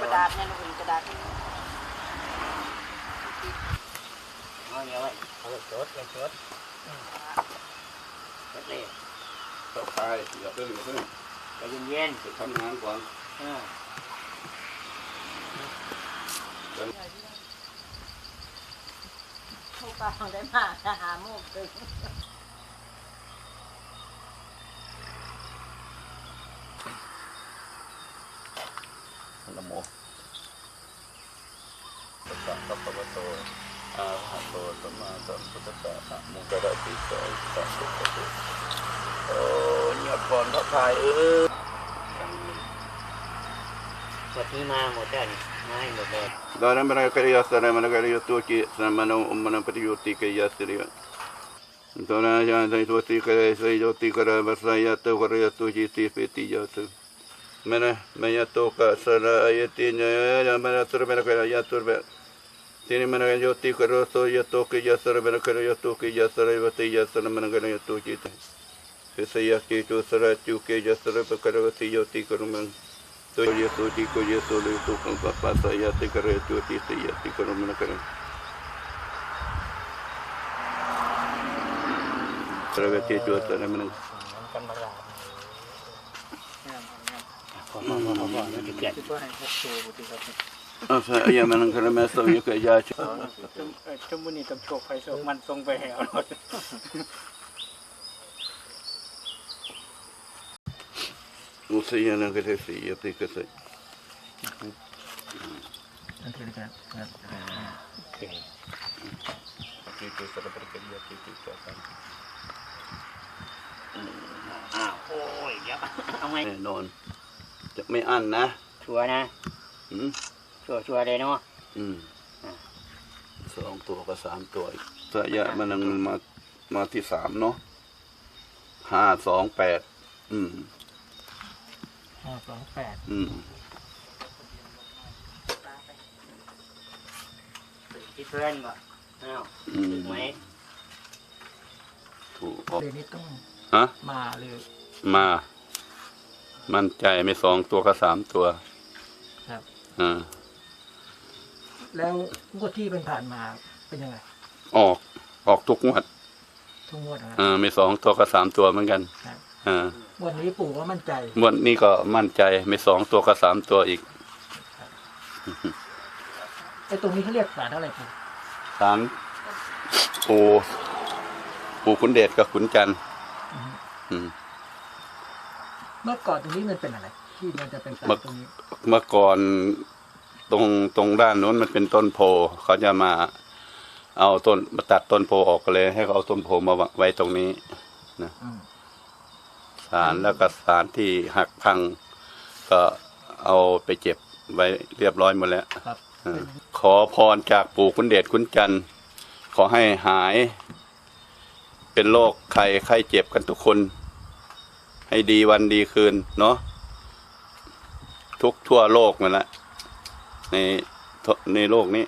กระดาษเนี่ยลูกกระดาษเอาเนี่ยไว้เอาไว้จดไว้จดจดเลยต่อไปอย่าไปเหลือเพื่อนใจเย็นๆไปทำงานก่อนเออผู้กองได้มาหาโมกตึง นะโมตัสสะภะคะวะโตอะระหะโตสัมมาสัมพุทธัสสะนะโมตัสสะติสะสัมพุทธัสสะโอ้เงียบก่อนพระพายเออหมดนี้มาหมดแล้วนี่มาให้หมดเลย Dalam mana kaya sana mana kaya tu ki sana mana mana periyoti kaya siri. Tona ya dai tu ti kaya sai jo ti kara basaya tu kara tu ji ti peti ya tu. Mana maya tu ka sana ayati nya ya mana tur mana kaya ya tur be. Tini mana kaya jo ti kara so ya tu ki ya sara mana kaya ya tu ki ya sara Mene, mene toka sana ayati nyaya mene sura mene kena ya sura Tini mene yo ti kero so ya toki ya sura mene kena ya toki ya sura vati ya sura mene kena ya toki ta. Sisa ya ki tu sura tu ke ya sura pe kero vati yo ti kero men. To ya so ti ko ya so le to kon pa sa ya ti kero tu ti ti ya ti kero mene kena. Sura vati tu sura mene. เอาใช่ยามันงคารแเมลสองยกยาชจมุนี่ต้องโชกไฟโชกมันทรงไปแหวรถมุสยานังก็ได้สิยาติก็ใส่โอเคครับโอเคโอเคตัวสารพัดกิริยาที่ติดอกันอ้าวโอ้ยยับเอาไงนอน จะไม่อั้นนะ ชัวร์นะอืมชัวร์ชัวร์เลยเนาะอืมสองตัวกับสามตัวอีกสยะมันยังมามาที่สามเนาะห้าสองแปดอืมห้าสองแปดอืมที่เพื่อนบ่อ้าวอืมถูกไหมถูกออกเดี๋ยวนี้ต้องฮะมาเลยมา มั่นใจไม่สองตัวก็สามตัวครับ อ่าแล้วงวดที่เป็นผ่านมาเป็นยังไงออกออกทุกงวดทุกงวดนะครับอ่าไม่สองตัวก็สามตัวเหมือนกันครับอ่างวดนี้ปู่ก็มั่นใจงวดนี้ก็มั่นใจไม่สองตัวก็สามตัวอีกไอ้ตรงนี้เขาเรียกสารอะไรปู่สามปูปูขุนเดชกับขุนจันทร์อือฮึอืม เมื่อก่อนตรงนี้มันเป็นอะไร ที่มันจะเป็นสารเมื่อตรงนี้เมื่อก่อนตรงตรงด้านโน้นมันเป็นต้นโพเขาจะมา เอาต้นมาตัดต้นโพออกเลย ให้เขาเอาต้นโพมาไว้ตรงนี้อืมสารแล้วก็สารที่หักพัง ก็เอาไปเจ็บไว้เรียบร้อยหมดแล้ว ครับเออขอพรจากปู่คุณเดชคุณจันทร์ขอให้หาย เป็นโรคไข้ไข้เจ็บกันทุกคน ให้ดีวันดีคืนเนาะทุกทั่วโลกมันละในในโลกนี้